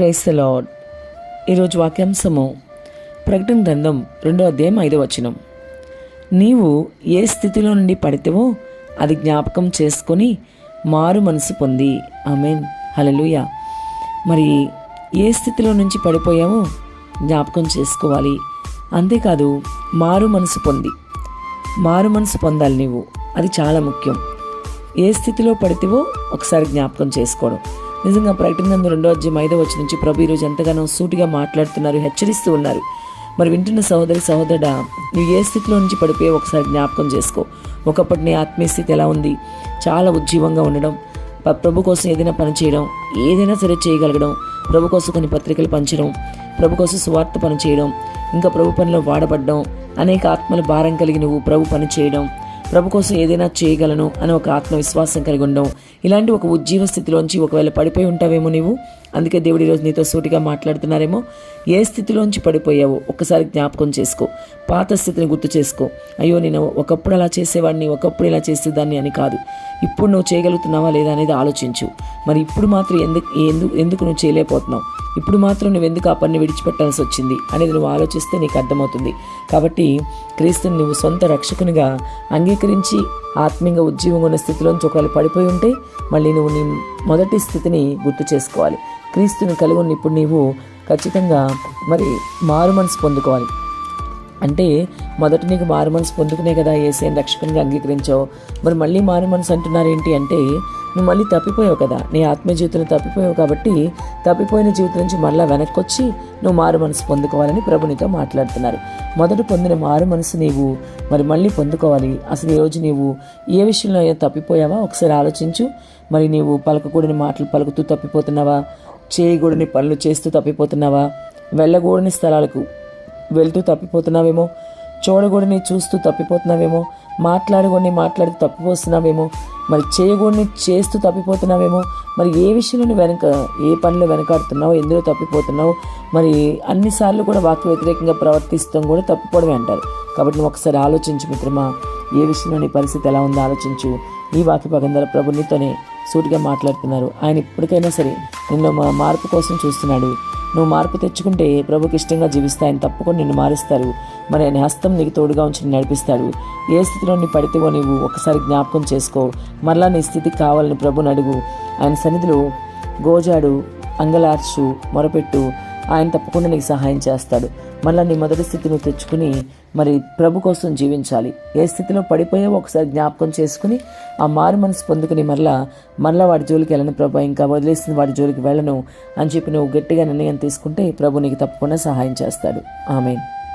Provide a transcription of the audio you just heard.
Price lord ఈరోజు వాక్యాంశము ప్రకటన గ్రంథం రెండో అధ్యాయం ఐదో వచనం. నీవు ఏ స్థితిలో నుండి పడితేవో అది జ్ఞాపకం చేసుకొని మారు మనసు పొంది. ఆమెన్. హలలుయ మరి ఏ స్థితిలో నుంచి పడిపోయావో జ్ఞాపకం చేసుకోవాలి. అంతేకాదు మారు మనసు పొంది. మారు మనసు పొందాలి నీవు. అది చాలా ముఖ్యం. ఏ స్థితిలో పడితేవో ఒకసారి జ్ఞాపకం చేసుకోవడం. నిజంగా ప్రకటన రెండో అధ్యయం ఐదో వచ్చి నుంచి ప్రభు ఈరోజు ఎంతగానో సూటిగా మాట్లాడుతున్నారు హెచ్చరిస్తూ ఉన్నారు. మరి వింటున్న సహోదరి సహోదరుడా నువ్వు ఏ స్థితిలో నుంచి పడిపోయే ఒకసారి జ్ఞాపకం చేసుకో. ఒకప్పటి నీ ఆత్మీయ స్థితి ఎలా ఉంది? చాలా ఉజ్జీవంగా ఉండడం ప్రభు కోసం ఏదైనా పని చేయడం ఏదైనా సరే చేయగలగడం ప్రభు కోసం కొన్ని పత్రికలు పంచడం ప్రభు కోసం సువార్త పని చేయడం ఇంకా ప్రభు పనిలో వాడబడ్డం అనేక ఆత్మల భారం కలిగి నువ్వు ప్రభు పని చేయడం ప్రభు కోసం ఏదైనా చేయగలను అని ఒక ఆత్మవిశ్వాసం కలిగి ఉండడం ఇలాంటి ఒక ఉజ్జీవ స్థితిలోంచి ఒకవేళ పడిపోయి ఉంటావేమో నీవు? అందుకే దేవుడు ఈరోజు నీతో సూటిగా మాట్లాడుతున్నారేమో ఏ స్థితిలోంచి పడిపోయావో ఒక్కసారి జ్ఞాపకం చేసుకో పాత స్థితిని గుర్తు చేసుకో. అయ్యో నేను ఒకప్పుడు అలా చేసేవాడిని ఒకప్పుడు ఇలా చేసేదాన్ని అని కాదు. ఇప్పుడు నువ్వు చేయగలుగుతున్నావా లేదా అనేది ఆలోచించు. మరి ఇప్పుడు మాత్రం ఎందుకు ఎందుకు ఎందుకు నువ్వు చేయలేకపోతున్నావు? ఇప్పుడు మాత్రం నువ్వు ఎందుకు ఆ పని విడిచిపెట్టాల్సి వచ్చింది అనేది నువ్వు ఆలోచిస్తే నీకు అర్థమవుతుంది. కాబట్టి క్రీస్తుని నువ్వు సొంత రక్షకునిగా అంగీకరించి ఆత్మీయంగా ఉజ్జీవంగా ఉన్న స్థితిలోంచి ఒకవేళ పడిపోయి ఉంటే మళ్ళీ నువ్వు నీ మొదటి స్థితిని గుర్తు చేసుకోవాలి. క్రీస్తుని కలిగి ఉన్న ఇప్పుడు నీవు ఖచ్చితంగా మరి మారు మనసు పొందుకోవాలి. అంటే మొదట నీకు మారు మనసు పొందుకునే కదా ఏసైని రక్షకునిగా అంగీకరించావు. మరి మళ్ళీ మారు మనసు అంటున్నారు ఏంటి అంటే నువ్వు మళ్ళీ తప్పిపోయావు కదా. నీ ఆత్మీయ జీవితంలో తప్పిపోయావు కాబట్టి తప్పిపోయిన జీవితం నుంచి మళ్ళీ వెనక్కి వచ్చి నువ్వు మారు మనసు పొందుకోవాలని ప్రభునితో మాట్లాడుతున్నారు. మొదట పొందిన మారు మనసు నీవు మరి మళ్ళీ పొందుకోవాలి. అసలు ఈరోజు నీవు ఏ విషయంలో అయినా తప్పిపోయావా? ఒకసారి ఆలోచించు. మరి నీవు పలకకూడని మాటలు పలుకుతూ తప్పిపోతున్నావా? చేయకూడని పనులు చేస్తూ తప్పిపోతున్నావా? వెళ్ళకూడని స్థలాలకు వెళ్తూ తప్పిపోతున్నావేమో చూడగూడని చూస్తూ తప్పిపోతున్నావేమో మాట్లాడగూడని మాట్లాడుతూ తప్పిపోతున్నావేమో మరి చేయకూడని చేస్తూ తప్పిపోతున్నావేమో మరి ఏ విషయంలో వెనక ఏ పనిలో వెనకాడుతున్నావు ఎందులో తప్పిపోతున్నావు మరి అన్నిసార్లు కూడా వాక్య వ్యతిరేకంగా ప్రవర్తిస్తాం కూడా తప్పిపోవడమే అంటారు. కాబట్టి నువ్వు ఒకసారి ఆలోచించు మిత్రమా ఏ విషయంలో నీ పరిస్థితి ఎలా ఉందో ఆలోచించు. ఈ వాక్య పగందర ప్రభు నీతోనే సూటిగా మాట్లాడుతున్నారు. ఆయన ఇప్పటికైనా సరే నిన్న మా మార్పు కోసం చూస్తున్నాడు. నువ్వు మార్పు తెచ్చుకుంటే ప్రభుకి ఇష్టంగా జీవిస్తే ఆయన తప్పకుండా నిన్ను మారుస్తారు. మరి ఆయన హస్తం నీకు తోడుగా ఉంచి నడిపిస్తాడు. ఏ స్థితిలో నీ పడితేవో నీవు ఒకసారి జ్ఞాపకం చేసుకో. మరలా నీ స్థితి కావాలని ప్రభుని అడుగు. ఆయన సన్నిధిలో గోజాడు అంగలార్చు మొరపెట్టు. ఆయన తప్పకుండా నీకు సహాయం చేస్తాడు. మళ్ళీ నీ మొదటి స్థితిని తెచ్చుకుని మరి ప్రభు కోసం జీవించాలి. ఏ స్థితిలో పడిపోయావో ఒకసారి జ్ఞాపకం చేసుకుని ఆ మారు మనసు పొందుకుని మళ్ళా మళ్ళీ వాడి జోలికి వెళ్ళను ప్రభు ఇంకా వదిలేసిన వాడి జోలికి వెళ్ళను అని చెప్పి నువ్వు గట్టిగా నిర్ణయం తీసుకుంటే ప్రభు నీకు తప్పకుండా సహాయం చేస్తాడు. ఆమె